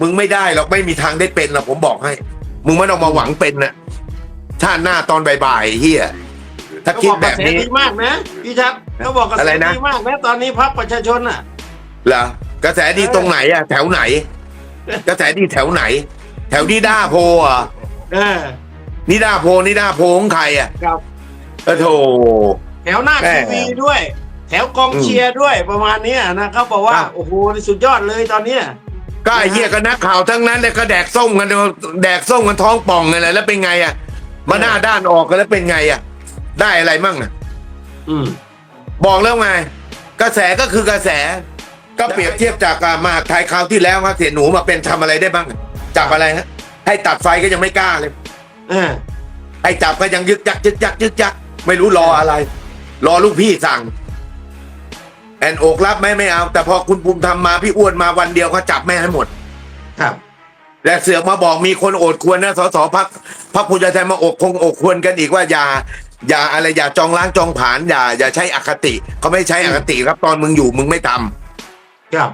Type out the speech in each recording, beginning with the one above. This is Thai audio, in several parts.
มึงไม่ได้หรอกไม่มีทางได้เป็นหรอกผมบอกให้ มึงไม่ต้องมาหวังเป็นนะชาติหน้าตอนบ่ายๆเฮียถ้าเขาคิบดอกกแบระบแสนี้ดีมากนะพี่ชัดเขาบอกกระแสอะไรนะดีมากนะตอนนี้พรรคประชาชนอะเหรอกระแสดีตรงไหนอะแถวไหน กระแสดีแถวไหน แถวนิด้าโพเหรอะเออนิด้าโพนิด้าโพของใครอะครับเออโถแถวหน้าแม่ทีวีด้วย แถวกองอืมเชียร์ด้วยประมาณเนี้ยนะเขาบอกว่าครับโอ้โหสุดยอดเลยตอนเนี้ย ก็ไอ้เหี้ยก็นักข่าวทั้งนั้นเลยก็แดกส้มกันแดกส้มกันท้องป่องกันเลยแล้วเป็นไงอะมาหน้าด้านออกกันแล้วเป็นไงอะ ได้อะไรมั่งอะอืมบอกแล้วไง กระแสก็คือกระแส ก็เปรียบเทียบจากอ่ามหาดไทยคราวที่แล้วครับเสียหนูมาเป็นทำอะไรได้บ้างอะจับอะไรฮะให้ตัดไฟก็ยังไม่กล้าเลยเออให้จับก็ยังยึกยักยึกยักยึกยักไม่รู้รออะไร รอลูกพี่สั่ง แอนอกรับไหมไม่เอา แต่พอคุณภูมิทำมาพี่อ้วนมาวันเดียวเขาจับแม่ให้หมด ครับ และเสือกมาบอกมีคนโอดควรนะสสพักพักภูมิใจไทยมาอกคงอกควรกันอีกว่าอย่า อย่าอะไรอย่าจองล้างจองผลานอย่า อย่าใช้อคติเขาไม่ใช้อคติครับตอนมึงอยู่มึงไม่ทำครับ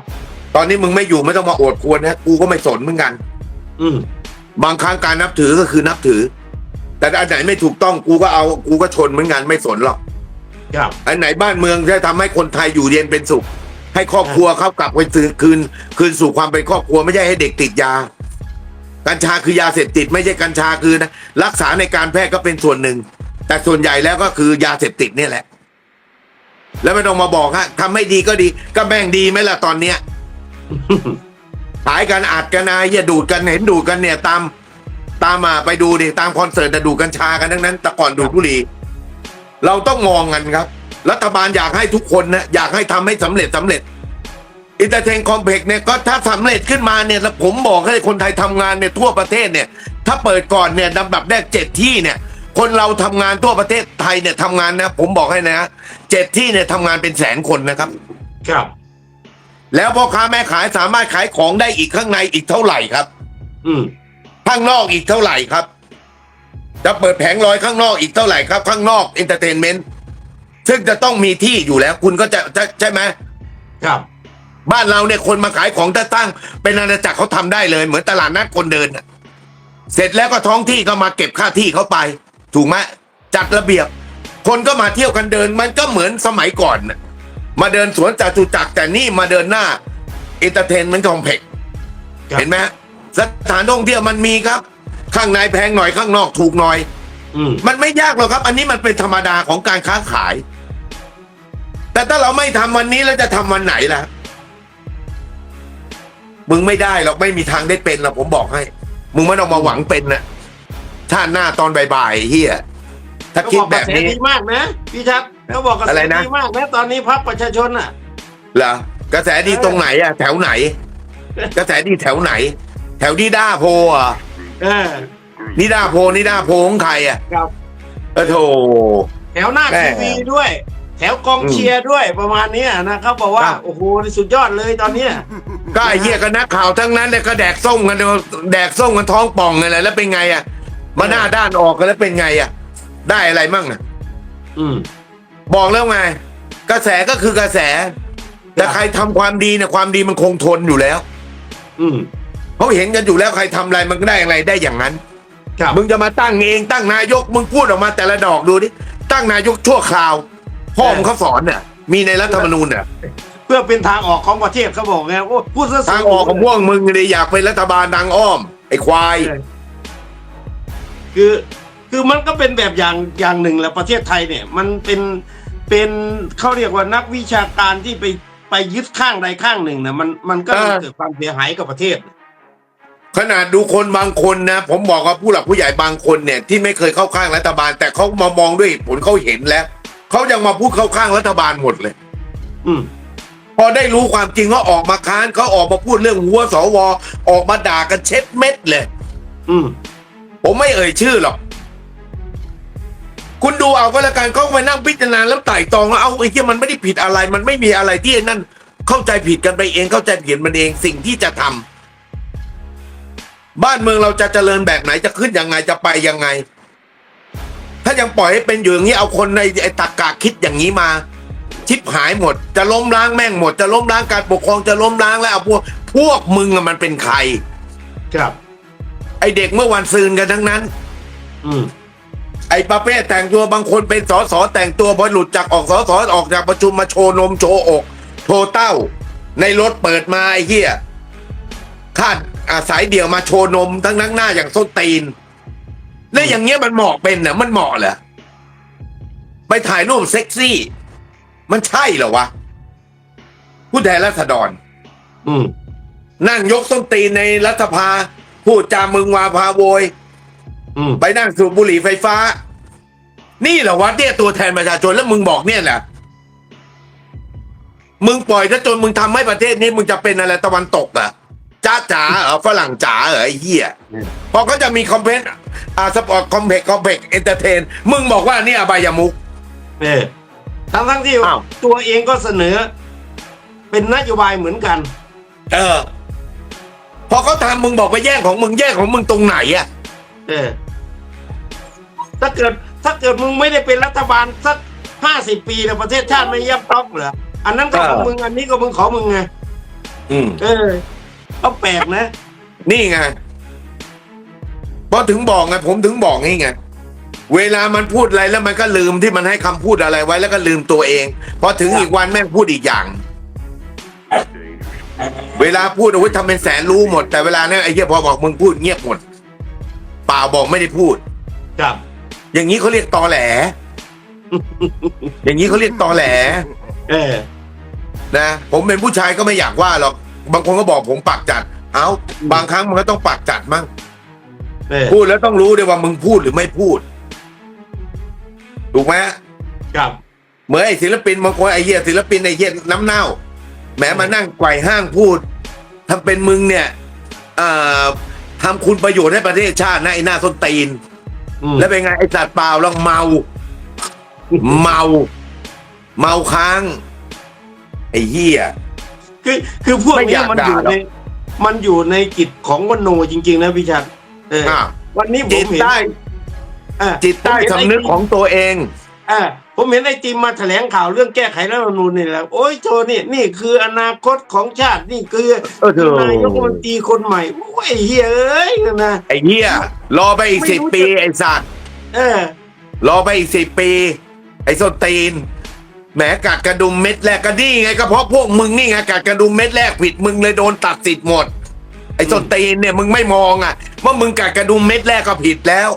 ตอนนี้มึงไม่อยู่ไม่ต้องมาโอดควรนะกูก็ไม่สนเหมือนกัน อืมบางครั้งการนับถือก็คือนับถือ แต่อันไหนไม่ถูกต้องกูก็เอากูก็ชนเหมือนกันไม่สนหรอก ครับ อันไหนบ้านเมืองจะทำให้คนไทยอยู่เย็นเป็นสุข ให้ครอบครัวเขากลับไปคืนคืน คืนสู่ความเป็นครอบครัวไม่ใช่ให้เด็กติดยา กัญชาคือยาเสพติดไม่ใช่กัญชาคือนะรักษาในการแพทย์ก็เป็นส่วนหนึ่ง แต่ส่วนใหญ่แล้วก็คือยาเสพติดนี่แหละ แล้วไม่ต้องมาบอกฮะทำไม่ดีก็ดี ก็แม่งดีไหมล่ะตอนเนี้ยขายกันอัดกันนายอย่าดูดกันเห็นดูดกันเนี่ยตาม ตามมาไปดูดิตามคอนเสิร์ตแต่ดูดกัญชากันทั้งนั้น แต่ก่อนดูดบุหรี่ เราต้องมองกันครับ รัฐบาลอยากให้ทุกคนนะอยากให้ทำให้สำเร็จสำเร็จอินเตอร์เทนคอมเพล็กเนี่ยก็ถ้าสำเร็จขึ้นมาเนี่ยแล้วผมบอกให้คนไทยทำงานเนี่ยทั่วประเทศเนี่ย ถ้าเปิดก่อนเนี่ยลำดับแรกเจ็ดที่เนี่ย คนเราทำงานทั่วประเทศไทยเนี่ยทำงานนะผมบอกให้นะเจ็ดที่เนี่ยทำงานเป็นแสนคนนะครับ ครับ แล้วพ่อค้าแม่ขายสามารถขายของได้อีกข้างในอีกเท่าไหร่ครับ อืมข้างนอกอีกเท่าไหร่ครับ จะเปิดแผงลอยข้างนอกอีกเท่าไหร่ครับ ข้างนอกเอนเตอร์เทนเมนต์ซึ่งจะต้องมีที่อยู่แล้ว คุณก็จะจะใช่ไหมครับ บ้านเราเนี่ยคนมาขายของถ้าตั้ง เป็นอาณาจักรเขาทำได้เลย เหมือนตลาดนัดคนเดินน่ะเสร็จแล้วก็ท้องที่ก็มาเก็บค่าที่เขาไป ถูกไหมจัดระเบียบ คนก็มาเที่ยวกันเดิน มันก็เหมือนสมัยก่อนน่ะมาเดินสวนจตุจักรแต่นี่มาเดินหน้าเอนเตอร์เทนเมนต์คอมเพล็กครับเห็นไหมฮะสถานท่องเที่ยวมันมีครับ ข้างในแพงหน่อยข้างนอกถูกหน่อย อืมมันไม่ยากหรอกครับ อันนี้มันเป็นธรรมดาของการค้าขาย แต่ถ้าเราไม่ทำวันนี้แล้วจะทำวันไหนล่ะ มึงไม่ได้หรอกไม่มีทางได้เป็นหรอกผมบอกให้ มึงไม่ต้องมาหวังเป็นนะชาติหน้าตอนบ่ายๆเฮียถ้าเขาคิดบอกกแบระบแสนี้ ดีมากนะพี่ชัดเขาบอกกระแสอะไรนะ ดีมากนะตอนนี้พรรคประชาชนอะ เหรอกระแสดีตรงไหนอะแถวไหน กระแสดีแถวไหน แถวนิด้าโพเหรอะ เออนิด้าโพนิด้าโพของใครอะครับเออโถ แถวหน้าแม่ ทีวีด้วย แถวกองเชียร์ด้วยประมาณเนี้ยนะเขาบอกว่าครับโอ้โหสุดยอดเลยตอนเนี้ยก็ไอ้เหี้ยก็นักข่าวทั้งนั้นเลยก็แดกส้มกันแดกส้มกันท้องป่องกันเลยแล้วเป็นไงอะมาหน้าด้านออกกันแล้วเป็นไงอะ ได้อะไรมั่งอะ อืม บอกแล้วไง กระแสก็คือกระแส แต่ใครทำความดีเนี่ยความดีมันคงทนอยู่แล้ว อืม เขาเห็นกันอยู่แล้วใครทำอะไรมันก็ได้อะไรได้อย่างนั้นครับมึงจะมาตั้งเองตั้งนายกมึงพูดออกมาแต่ละดอกดูดิตั้งนายกชั่วคราวพ่อมึงเขาสอนเนี่ยมีในรัฐธรรมนูญเนี่ยเพื่อเป็นทางออกของประเทศเขาบอกไงโอ้พูดซะทางออกของพวกมึงเลยอยากเป็นรัฐบาลทางอ้อม ไอ้ควาย คือคือมันก็เป็นแบบอย่างอย่างหนึ่งแหละประเทศไทยเนี่ย มันเป็นเป็นเขาเรียกว่านักวิชาการที่ไปไปยึดข้างใดข้างหนึ่งนะมันมันก็เลยเออเกิดความเสียหายกับประเทศ ขนาดดูคนบางคนนะ ผมบอกว่าผู้หลักผู้ใหญ่บางคนเนี่ย ที่ไม่เคยเข้าข้างรัฐบาล แต่เขามามองด้วยเหตุผลเขาเห็นแล้วเขายังมาพูดเข้าข้างรัฐบาลหมดเลย อืมพอได้รู้ความจริงเขาออกมาค้านเขาออกมาพูดเรื่องหัวสวออกมาด่ากันเช็ดเม็ดเลย อืมผมไม่เอ่ยชื่อหรอกคุณดูเอาก็แล้วกันเขาไปนั่งพิจารณาแล้วไต่ตรองแล้วเอาไอ้ที่มันไม่ได้ผิดอะไร มันไม่มีอะไรที่ไอ้นั่นเข้าใจผิดกันไปเองเข้าใจผิดมันเองสิ่งที่จะทำ บ้านเมืองเราจะเจริญแบบไหนจะขึ้นยังไงจะไปยังไง ถ้ายังปล่อยให้เป็นอยู่อย่างนี้เอาคนในไอ้ตักกะคิดอย่างนี้มาชิบหายหมด จะล้มล้างแม่งหมด จะล้มล้างการปกครองจะล้มล้างแล้วเอาพวกพวกมึงอะมันเป็นใคร ครับ ไอเด็กเมื่อวันซืนกันทั้งนั้น อืมไอประเภทแต่งตัวบางคนเป็นสอสอแต่งตัวพอหลุดจากออกสอสอออกจากประชุมมาโชว์นมโชว์อกโชว์เต้า ในรถเปิดมาไอ้เหี้ยคาด อาศัยเดี่ยวมาโชว์นมทั้งนั่งหน้าอย่างส้นตีน แล้วอย่างเงี้ยมันเหมาะเป็นเหรอมันเหมาะเหรอไปถ่ายรูปเซ็กซี่ มันใช่เหรอวะผู้แทนรัษฎร อืม นั่งยกส้นตีนในรัฐสภาพูดจามึงวาพาโวย อืม ไปนั่งสูบบุหรี่ไฟฟ้า นี่เหรอวะเนี่ยตัวแทนประชาชนแล้วมึงบอกเนี่ยแหละมึงปล่อยถ้าจนมึงทำให้ประเทศนี้มึงจะเป็นอะไรตะวันตกเหรอะ จ้าจ๋าเหรอฝรั่งจ๋าเหรอไอ้เหี้ยพอเขาจะมีคอมเพนอ่าสปอร์ตคอมเพกคอมเพกเอนเตอร์เทน มึงบอกว่านี่อบายมุก เออทั้งทั้งๆที่อ้าว ตัวเองก็เสนอ เป็นนโยบายเหมือนกัน เออ พอเขาทำมึงบอกไปแย่งของมึงแย่งของมึงตรงไหนอะเออ ถ้าเกิด ถ้าเกิดมึงไม่ได้เป็นรัฐบาลสักห้าสิบปีแล้วประเทศชาติไม่ยับต๊อกเหรออันนั้นก็ของมึงอันนี้ก็มึงของมึงไง อืม เออ ก็แปลกนะ นี่ไงพอถึงบอกไงผมถึงบอกนี่ไงเวลามันพูดอะไรแล้วมันก็ลืมที่มันให้คำพูดอะไรไว้แล้วก็ลืมตัวเองพอถึงอีกวันแม่งพูดอีกอย่าง เวลาพูดโอ้ยทำเป็นแสนรู้หมด แต่เวลาเนี่ยไอ้เหี้ยพอบอกมึงพูดเงียบหมดเปล่าบอกไม่ได้พูด ครับ อย่างนี้เขาเรียกตอแหล อย่างนี้เขาเรียกตอแหล เออ นะผมเป็นผู้ชายก็ไม่อยากว่าหรอก บางคนก็บอกผมปากจัด เอาบางครั้งมันก็ต้องปากจัดมั่งเออพูดแล้วต้องรู้ด้วยว่ามึงพูดหรือไม่พูด ถูกไหมครับ เหมื่อนไอ้ศิลปินบางคนไอ้เหี้ยศิลปินไอ้เหี้ยน้ำเน่าแหมมานั่งไกวห้างพูดทำเป็นมึงเนี่ยเอ่อทำคุณประโยชน์ให้ประเทศชาตินะไอ้หน้าส้นตีนอืมแล้วเป็นไงไอ้สัตว์เปล่าแล้วเมา เมา เมาค้าง ไอ้เหี้ย คือคือพวกไม่เนี้อยยากมันอยู่ด่าหรอกในมันอยู่ในกิจของมโนจริง ๆ นะพี่ชัดเอออะวันนี้ผจิมตเห็นใต้อะจิตใต้ผมเห็สำนึกไติมของตัวเองอ่าผมเห็นไอ้จิมมาแถลงข่าวเรื่องแก้ไขรัฐธรรมนูญนี่แหละโอ้ยโจนี่นี่คืออนาคตของชาตินี่คือเออเถอะนายกรัฐมนตรีคนใหม่โอ้ยเฮ้ยเอ้ยนั่นนะไอ้เหี้ยรอไปอีกไม่สิบรู้จะปีไอ้สัตว์เออรอไปอีกสิบปี ไอ้ส้นตีน แหมกัดกระดุมเม็ดแรกก็นี่ไงก็เพราะพวกมึงนี่ไงกัดกระดุมเม็ดแรกผิดมึงเลยโดนตัดสิทธิ์หมด ไอ้ส้นตีนเนี่ยมึงไม่มองอะว่ามึงกัดกระดุมเม็ดแรกก็ผิดแล้ว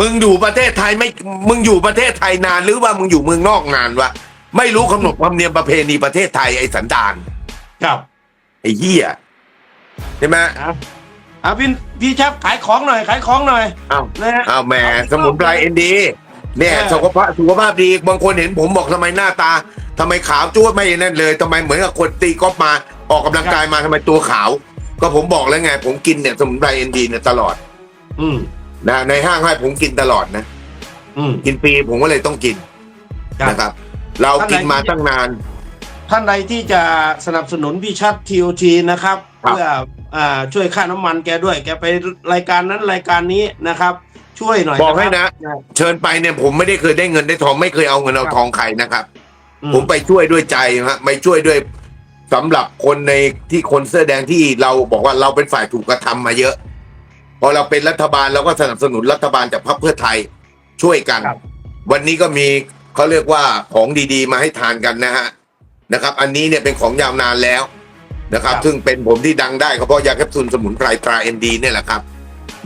มึงอยู่ประเทศไทยไม่ มึงอยู่ประเทศไทยนานหรือว่ามึงอยู่เมืองนอกนานวะไม่รู้กำหนดความเนียมประเพณีประเทศไทยไอ้สันดานครับไอ้เหี้ยใช่ไหมอะอะพี่พี่ชับขายของหน่อยขายของหน่อยอ้าวนะฮะ อ้าวแหมสมุนไพรเอ็นดี เนี่ยเออสุขภาพสุขภาพดีบางคนเห็นผมบอกทำไมหน้าตาทำไมขาวจ้วดไม่นั่นเลยทำไมเหมือนกับคนตีกอล์ฟมาออกกำลังกายมาทำไมตัวขาว ก็ผมบอกแล้วไง ผมกินเนี่ยสมุนไพรเอ็นดีเนี่ยตลอด อืมนะในห้างให้ผมกินตลอดนะอืมกินปีผมก็เลยต้องกินครับนะครับ เรากินมาตั้งนาน ท่านใดที่จะสนับสนุนพี่ชัดทีโอทีนะครับครับเพื่ออ่าช่วยค่าน้ำมันแกด้วย แกไปรายการนั้นรายการนี้นะครับ ช่วยหน่อยบอกให้คนะรับเชิญไปเนี่ยผมไม่ได้เคยได้เงินได้ทองไม่เคยเอาเงินเอาทองใครนะครับ อืผมไปช่วยด้วยใจฮะไม่ช่วยด้วยสำหรับคนในที่คนเสื้อแดงที่เราบอกว่าเราเป็นฝ่ายถูกกระทำมาเยอะ พอเราเป็นรัฐบาลเราก็สนับสนุนรัฐบาลจากพรรคเพื่อไทยช่วยกัน ครับ วันนี้ก็มีเขาเรียกว่าของดีๆ มาให้ทานกันนะฮะนะครับ อันนี้เนี่ยเป็นของยาวนานแล้วนะครับครับซึ่งเป็นผมที่ดังได้ก็เพราะยาแคปซูลสมุนไพรตราเอ็นดีเนี่ยแหละครับ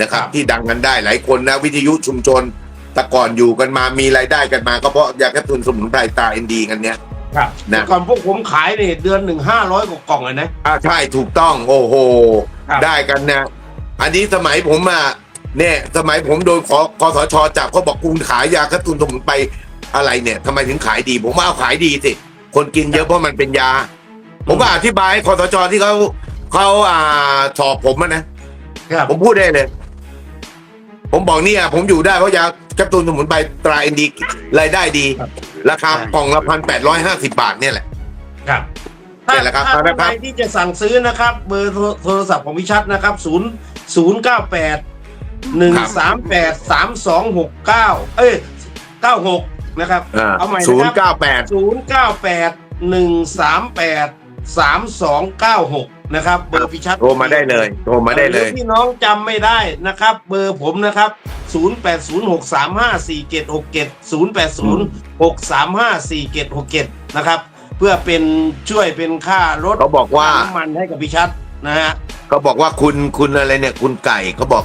นะครับครับที่ดังกันได้หลายคนนะวิทยุชุมชนแต่ก่อนอยู่กันมามีรายได้กันมาก็เพราะยาแคปซูลสมุนไพรตราเอ็นดีกันเนี้ยครับนะแต่ก่อนพวกผมขายเนี่ยเดือนหนึ่งห้าร้อยกว่ากล่องเลยนะอ่าใช่ถูกต้องโอ้โหครับได้กันนะอันนี้สมัยผมอะเนี่ยสมัยผมโดนขอคอสชจับเขาบอกคุณขายยากระตุ้นสมุนไพรอะไรเนี่ยทำไมถึงขายดี ผมว่าเอาขายดีสิคนกินเยอะเพราะมันเป็นยา ผมก็อธิบายให้คอสชที่เขาเขาอ่าสอบผมอะนะครับผมพูดได้เลย ผมบอกเนี่ยผมอยู่ได้เพราะยากระตุ้นสมุนไพรตราเอ็นดีรายได้ดีครับราคากล่องละพันแปดร้อยห้าสิบาทเนี่ยแหละครับเนี่ยแหละครับถ้าเอาละครับท่านใดที่จะสั่งซื้อนะครับ เบอร์โทรโทรศัพท์ของพี่ชัดนะครับศูนย์ศูนย์เก้าแปดหนึ่งสามแปดสามสองหกเก้าเอ้ยเก้าหกนะครับเอาใหม่ศูนนะย์ครับเก้าแปดศูนย์เก้าแปดหนึ่งสามแปดสามสองเก้าหก นะครับ เบอร์พิชัดโทรมาได้เลยโทรมาได้เลยหรือพี่น้องจำไม่ได้นะครับ เบอร์ผมนะครับ 0806354767 0806354767 นะครับ เพื่อเป็นช่วยเป็นค่ารถเขาบอกว่าค่น้ำมันให้กับพิชัดนะฮะเขาบอกว่าคุณคุณอะไรเนี่ยคุณไก่เขาบอก